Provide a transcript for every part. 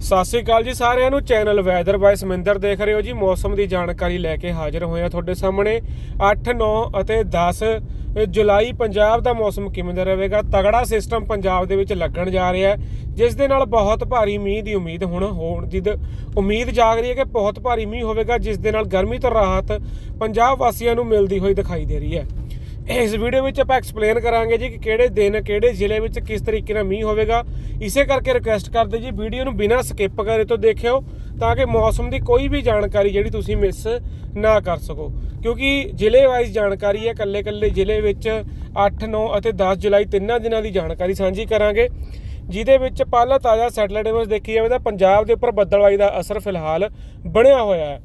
ਸਤਿ ਸ਼੍ਰੀ ਅਕਾਲ ਜੀ ਸਾਰਿਆਂ ਨੂੰ। ਚੈਨਲ ਵੈਦਰ ਬਾਈ ਸਮਿੰਦਰ ਦੇਖ ਰਹੇ ਹੋ ਜੀ। ਮੌਸਮ ਦੀ ਜਾਣਕਾਰੀ ਲੈ ਕੇ ਹਾਜ਼ਰ ਹੋਏ ਆ ਤੁਹਾਡੇ ਸਾਹਮਣੇ। 8 9 ਅਤੇ 10 ਜੁਲਾਈ, ਪੰਜਾਬ ਦਾ ਮੌਸਮ ਕਿਵੇਂ ਦਾ ਰਹੇਗਾ? ਤਗੜਾ ਸਿਸਟਮ ਪੰਜਾਬ ਦੇ ਵਿੱਚ ਲੱਗਣ ਜਾ ਰਿਹਾ ਜਿਸ ਦੇ ਨਾਲ ਬਹੁਤ ਭਾਰੀ ਮੀਂਹ ਦੀ ਉਮੀਦ ਹੁਣ ਹੋਣ ਦੀ ਉਮੀਦ ਜਾਗ ਰਹੀ ਹੈ ਕਿ ਬਹੁਤ ਭਾਰੀ ਮੀਂਹ ਹੋਵੇਗਾ, ਜਿਸ ਦੇ ਨਾਲ ਗਰਮੀ ਤੋਂ ਰਾਹਤ ਪੰਜਾਬ ਵਾਸੀਆਂ ਨੂੰ ਮਿਲਦੀ ਹੋਈ ਦਿਖਾਈ ਦੇ ਰਹੀ ਹੈ। ਇਸ ਵੀਡੀਓ ਵਿੱਚ ਆਪਾਂ ਐਕਸਪਲੇਨ ਕਰਾਂਗੇ ਜੀ ਕਿ ਕਿਹੜੇ ਦਿਨ, ਕਿਹੜੇ ਜ਼ਿਲ੍ਹੇ ਵਿੱਚ ਕਿਸ ਤਰੀਕੇ ਨਾਲ ਮੀਂਹ ਹੋਵੇਗਾ। ਇਸੇ ਕਰਕੇ ਰਿਕੁਐਸਟ ਕਰਦੇ ਜੀ, ਵੀਡੀਓ ਨੂੰ ਬਿਨਾਂ ਸਕਿਪ ਕਰੇ ਤੋਂ ਦੇਖਿਓ, ਤਾਂ ਕਿ ਮੌਸਮ ਦੀ ਕੋਈ ਵੀ ਜਾਣਕਾਰੀ ਜਿਹੜੀ ਤੁਸੀਂ ਮਿਸ ਨਾ ਕਰ ਸਕੋ। ਕਿਉਂਕਿ ਜ਼ਿਲ੍ਹੇ ਵਾਈਜ਼ ਜਾਣਕਾਰੀ ਹੈ ਕੱਲੇ ਕੱਲੇ ਜ਼ਿਲ੍ਹੇ ਵਿੱਚ 8 9 ਅਤੇ 10 ਜੁਲਾਈ ਤਿੰਨਾਂ ਦਿਨਾਂ ਦੀ ਜਾਣਕਾਰੀ ਸਾਂਝੀ ਕਰਾਂਗੇ। ਜਿਹਦੇ ਵਿੱਚ ਪਹਿਲਾ ਤਾਜ਼ਾ ਸੈਟਲਾਈਟ ਇਮੇਜ ਦੇਖੀ ਜਾਵੇ ਤਾਂ ਪੰਜਾਬ ਦੇ ਉੱਪਰ ਬੱਦਲਵਾਈ ਦਾ ਅਸਰ ਫਿਲਹਾਲ ਬਣਿਆ ਹੋਇਆ ਹੈ।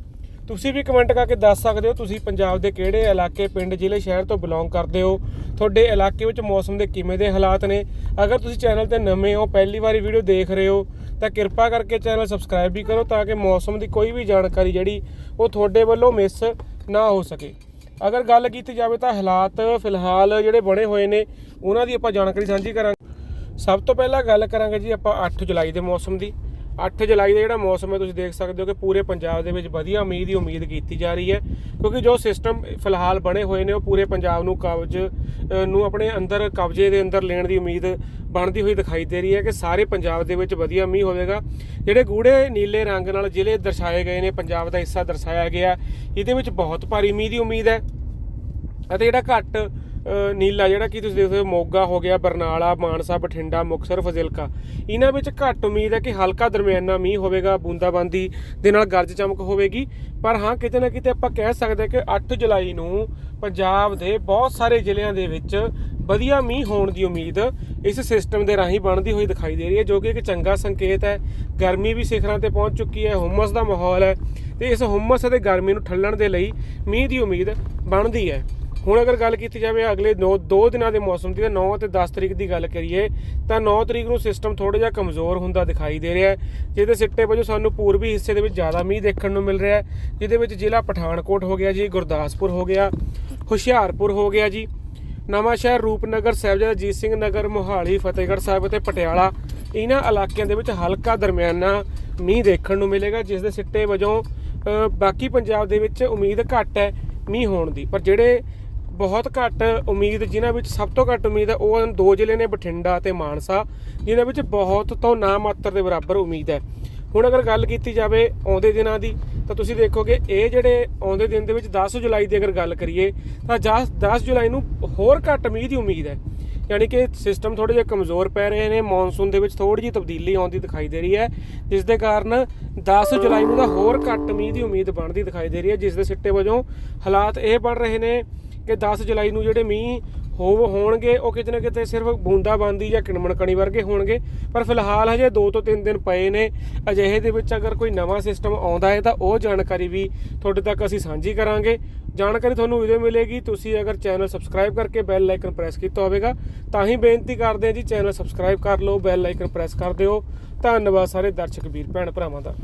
ਤੁਸੀਂ ਵੀ ਕਮੈਂਟ ਕਰਕੇ ਦੱਸ ਸਕਦੇ ਹੋ ਤੁਸੀਂ ਪੰਜਾਬ ਦੇ ਕਿਹੜੇ ਇਲਾਕੇ, ਪਿੰਡ, ਜ਼ਿਲ੍ਹੇ, ਸ਼ਹਿਰ ਤੋਂ ਬਿਲੋਂਗ ਕਰਦੇ ਹੋ, ਤੁਹਾਡੇ ਇਲਾਕੇ ਵਿੱਚ ਮੌਸਮ ਦੇ ਕਿਵੇਂ ਦੇ ਹਾਲਾਤ ਨੇ? ਅਗਰ ਤੁਸੀਂ ਚੈਨਲ ਤੇ ਨਵੇਂ ਹੋ, ਪਹਿਲੀ ਵਾਰੀ ਵੀਡੀਓ ਦੇਖ ਰਹੇ ਹੋ, ਤਾਂ ਕਿਰਪਾ ਕਰਕੇ ਚੈਨਲ ਸਬਸਕ੍ਰਾਈਬ ਵੀ ਕਰੋ ਤਾਂ ਕਿ ਮੌਸਮ ਦੀ ਕੋਈ ਵੀ ਜਾਣਕਾਰੀ ਜਿਹੜੀ ਉਹ ਤੁਹਾਡੇ ਵੱਲੋਂ ਮਿਸ ਨਾ ਹੋ ਸਕੇ। ਅਗਰ ਗੱਲ ਕੀਤੀ ਜਾਵੇ ਤਾਂ ਹਾਲਾਤ ਫਿਲਹਾਲ ਜਿਹੜੇ ਬਣੇ ਹੋਏ ਨੇ, ਉਹਨਾਂ ਦੀ ਆਪਾਂ ਜਾਣਕਾਰੀ ਸਾਂਝੀ ਕਰਾਂਗੇ। ਸਭ ਤੋਂ ਪਹਿਲਾਂ ਗੱਲ ਕਰਾਂਗੇ ਜੀ ਆਪਾਂ 8 ਜੁਲਾਈ ਦੇ ਮੌਸਮ ਦੀ। 8 ਜੁਲਾਈ ਦਾ ਜਿਹੜਾ ਮੌਸਮ ਹੈ, ਤੁਸੀਂ ਦੇਖ ਸਕਦੇ ਹੋ ਕਿ ਪੂਰੇ ਪੰਜਾਬ ਦੇ ਵਿੱਚ ਵਧੀਆ ਮੀਂਹ ਦੀ ਉਮੀਦ ਕੀਤੀ ਜਾ ਰਹੀ ਹੈ, ਕਿਉਂਕਿ ਜੋ ਸਿਸਟਮ ਫਿਲਹਾਲ ਬਣੇ ਹੋਏ ਨੇ, ਉਹ ਪੂਰੇ ਪੰਜਾਬ ਨੂੰ ਕਬਜ਼ ਨੂੰ ਆਪਣੇ ਅੰਦਰ, ਕਬਜ਼ੇ ਦੇ ਅੰਦਰ ਲੈਣ ਦੀ ਉਮੀਦ ਬਣਦੀ ਹੋਈ ਦਿਖਾਈ ਦੇ ਰਹੀ ਹੈ ਕਿ ਸਾਰੇ ਪੰਜਾਬ ਦੇ ਵਿੱਚ ਵਧੀਆ ਮੀਂਹ ਹੋਵੇਗਾ। ਜਿਹੜੇ ਗੂੜੇ ਨੀਲੇ ਰੰਗ ਨਾਲ ਜ਼ਿਲ੍ਹੇ ਦਰਸਾਏ ਗਏ ਨੇ, ਪੰਜਾਬ ਦਾ ਹਿੱਸਾ ਦਰਸਾਇਆ ਗਿਆ। ਇਹਦੇ ਵਿੱਚ ਬਹੁਤ ਭਾਰੀ ਮੀਂਹ ਦੀ ਉਮੀਦ ਹੈ। ਅਤੇ ਜਿਹੜਾ ਘੱਟ ਨੀਲਾ ਜਿਹੜਾ ਕਿ ਤੁਸੀਂ ਦੇਖਦੇ ਹੋ, ਮੋਗਾ ਹੋ ਗਿਆ, ਬਰਨਾਲਾ, ਮਾਨਸਾ, ਬਠਿੰਡਾ, ਮੁਕਤਸਰ, ਫਜ਼ਿਲਕਾ। ਇਹਨਾਂ ਵਿੱਚ ਘੱਟ ਉਮੀਦ ਹੈ ਕਿ ਹਲਕਾ ਦਰਮਿਆਨਾ ਮੀਂਹ ਹੋਵੇਗਾ, ਬੂੰਦਾਬਾਂਦੀ ਦੇ ਨਾਲ ਗਰਜ ਚਮਕ ਹੋਵੇਗੀ। ਪਰ ਹਾਂ, ਕਿਤੇ ਨਾ ਕਿਤੇ ਆਪਾਂ ਕਹਿ ਸਕਦੇ ਕਿ 8 ਜੁਲਾਈ ਨੂੰ ਪੰਜਾਬ ਦੇ ਬਹੁਤ ਸਾਰੇ ਜ਼ਿਲ੍ਹਿਆਂ ਦੇ ਵਿੱਚ ਵਧੀਆ ਮੀਂਹ ਹੋਣ ਦੀ ਉਮੀਦ ਇਸ ਸਿਸਟਮ ਦੇ ਰਾਹੀਂ ਬਣਦੀ ਹੋਈ ਦਿਖਾਈ ਦੇ ਰਹੀ ਹੈ, ਜੋ ਕਿ ਇੱਕ ਚੰਗਾ ਸੰਕੇਤ ਹੈ। ਗਰਮੀ ਵੀ ਸਿਖਰਾਂ ਤੇ ਪਹੁੰਚ ਚੁੱਕੀ ਹੈ, ਹੁਮਸ ਦਾ ਮਾਹੌਲ ਹੈ ਤੇ ਇਸ ਹੁਮਸ ਅਤੇ ਗਰਮੀ ਨੂੰ ਠੱਲਣ ਦੇ ਲਈ ਮੀਂਹ ਦੀ ਉਮੀਦ ਬਣਦੀ ਹੈ। ਹੁਣ ਅਗਰ ਗੱਲ ਕੀਤੀ ਜਾਵੇ ਅਗਲੇ 2 ਦਿਨਾਂ ਦੇ ਮੌਸਮ ਦੀ ਤਾਂ 9 ਅਤੇ 10 ਤਰੀਕ ਦੀ ਗੱਲ ਕਰੀਏ, ਤਾਂ 9 ਤਰੀਕ ਨੂੰ ਸਿਸਟਮ ਥੋੜਾ ਜਿਹਾ ਕਮਜ਼ੋਰ ਹੁੰਦਾ ਦਿਖਾਈ ਦੇ ਰਿਹਾ ਹੈ, ਜਿਹਦੇ ਸਿੱਟੇ ਵਜੋਂ ਸਾਨੂੰ ਪੂਰਬੀ ਹਿੱਸੇ ਦੇ ਵਿੱਚ ਜ਼ਿਆਦਾ ਮੀਂਹ ਦੇਖਣ ਨੂੰ ਮਿਲ ਰਿਹਾ ਹੈ, ਜਿਹਦੇ ਵਿੱਚ ਜ਼ਿਲ੍ਹਾ ਪਠਾਨਕੋਟ ਹੋ ਗਿਆ ਜੀ, ਗੁਰਦਾਸਪੁਰ ਹੋ ਗਿਆ, ਹੁਸ਼ਿਆਰਪੁਰ ਹੋ ਗਿਆ ਜੀ ਨਵਾਂ ਸ਼ਹਿਰ ਰੂਪਨਗਰ, ਸਾਹਿਬਜ਼ਾਦਾ ਅਜੀਤ ਸਿੰਘ ਨਗਰ, ਮੋਹਾਲੀ, ਫਤਿਹਗੜ੍ਹ ਸਾਹਿਬ ਅਤੇ ਪਟਿਆਲਾ, ਇਹਨਾਂ ਇਲਾਕਿਆਂ ਦੇ ਵਿੱਚ ਹਲਕਾ ਦਰਮਿਆਨਾ ਮੀਂਹ ਦੇਖਣ ਨੂੰ ਮਿਲੇਗਾ, ਜਿਸ ਦੇ ਸਿੱਟੇ ਵਜੋਂ ਬਾਕੀ ਪੰਜਾਬ ਦੇ ਵਿੱਚ ਉਮੀਦ ਘੱਟ ਹੈ ਮੀਂਹ ਹੋਣ ਦੀ, ਪਰ ਜਿਹੜੇ ਬਹੁਤ ਘੱਟ ਉਮੀਦ, ਜਿਨ੍ਹਾਂ ਵਿੱਚ ਸਭ ਤੋਂ ਘੱਟ ਉਮੀਦ ਹੈ, ਉਹ ਦੋ ਜ਼ਿਲ੍ਹੇ ਨੇ, ਬਠਿੰਡਾ ਤੇ ਮਾਨਸਾ, ਜਿਨ੍ਹਾਂ ਵਿੱਚ ਬਹੁਤ ਤੋਂ ਨਾ ਮਾਤਰ ਦੇ ਬਰਾਬਰ ਉਮੀਦ ਹੈ। ਹੁਣ ਅਗਰ ਗੱਲ ਕੀਤੀ ਜਾਵੇ ਆਉਂਦੇ ਦਿਨਾਂ ਦੀ, ਤਾਂ ਤੁਸੀਂ ਦੇਖੋਗੇ ਇਹ ਜਿਹੜੇ ਆਉਂਦੇ ਦਿਨ ਦੇ ਵਿੱਚ 10 ਜੁਲਾਈ ਦੀ ਅਗਰ ਗੱਲ ਕਰੀਏ, ਤਾਂ 10 10 ਜੁਲਾਈ ਨੂੰ ਹੋਰ ਘੱਟ ਮੀਂਹ ਦੀ ਉਮੀਦ ਹੈ। ਯਾਨੀ ਕਿ ਸਿਸਟਮ ਥੋੜੇ ਜਿਹਾ ਕਮਜ਼ੋਰ ਪੈ ਰਹੇ ਨੇ ਮੌਨਸੂਨ ਦੇ ਵਿੱਚ ਥੋੜੀ ਜਿਹੀ ਤਬਦੀਲੀ ਆਉਂਦੀ ਦਿਖਾਈ ਦੇ ਰਹੀ ਹੈ, ਜਿਸ ਦੇ ਕਾਰਨ 10 ਜੁਲਾਈ ਨੂੰ ਤਾਂ ਹੋਰ ਘੱਟ ਮੀਂਹ ਦੀ ਉਮੀਦ ਬਣਦੀ ਦਿਖਾਈ ਦੇ ਰਹੀ ਹੈ, ਜਿਸ ਦੇ ਸਿੱਟੇ ਵਜੋਂ ਹਾਲਾਤ ਇਹ ਬਣ ਰਹੇ ਨੇ ਕਿ 10 ਜੁਲਾਈ ਨੂੰ ਜਿਹੜੇ ਮੀਂਹ ਹੋਵ, ਹੋਣਗੇ, ਉਹ ਕਿਤੇ ਨਾ ਕਿਤੇ ਸਿਰਫ ਬੂੰਦਾਬਾਂਦੀ ਜਾਂ ਕਿਣਮਣ ਕਣੀ ਵਰਗੇ ਹੋਣਗੇ। ਪਰ ਫਿਲਹਾਲ ਹਜੇ 2 ਤੋਂ 3 ਦਿਨ ਪਏ ਨੇ। ਅਜਿਹੇ ਦੇ ਵਿੱਚ ਅਗਰ ਕੋਈ ਨਵਾਂ ਸਿਸਟਮ ਆਉਂਦਾ ਹੈ ਤਾਂ ਉਹ ਜਾਣਕਾਰੀ ਵੀ ਤੁਹਾਡੇ ਤੱਕ ਅਸੀਂ ਸਾਂਝੀ ਕਰਾਂਗੇ। ਜਾਣਕਾਰੀ ਤੁਹਾਨੂੰ ਵੀਡੀਓ ਮਿਲੇਗੀ। ਤੁਸੀਂ ਅਗਰ ਚੈਨਲ ਸਬਸਕ੍ਰਾਈਬ ਕਰਕੇ ਬੈਲ ਆਈਕਨ ਪ੍ਰੈਸ ਕੀਤਾ ਹੋਵੇਗਾ, ਤਾਂ ਹੀ ਬੇਨਤੀ ਕਰਦੇ ਹਾਂ ਜੀ, ਚੈਨਲ ਸਬਸਕ੍ਰਾਈਬ ਕਰ ਲਓ ਬੈਲ ਆਈਕਨ ਪ੍ਰੈਸ ਕਰ ਦਿਓ। ਧੰਨਵਾਦ ਸਾਰੇ ਦਰਸ਼ਕ, ਵੀਰ, ਭੈਣ, ਭਰਾਵਾਂ ਦਾ।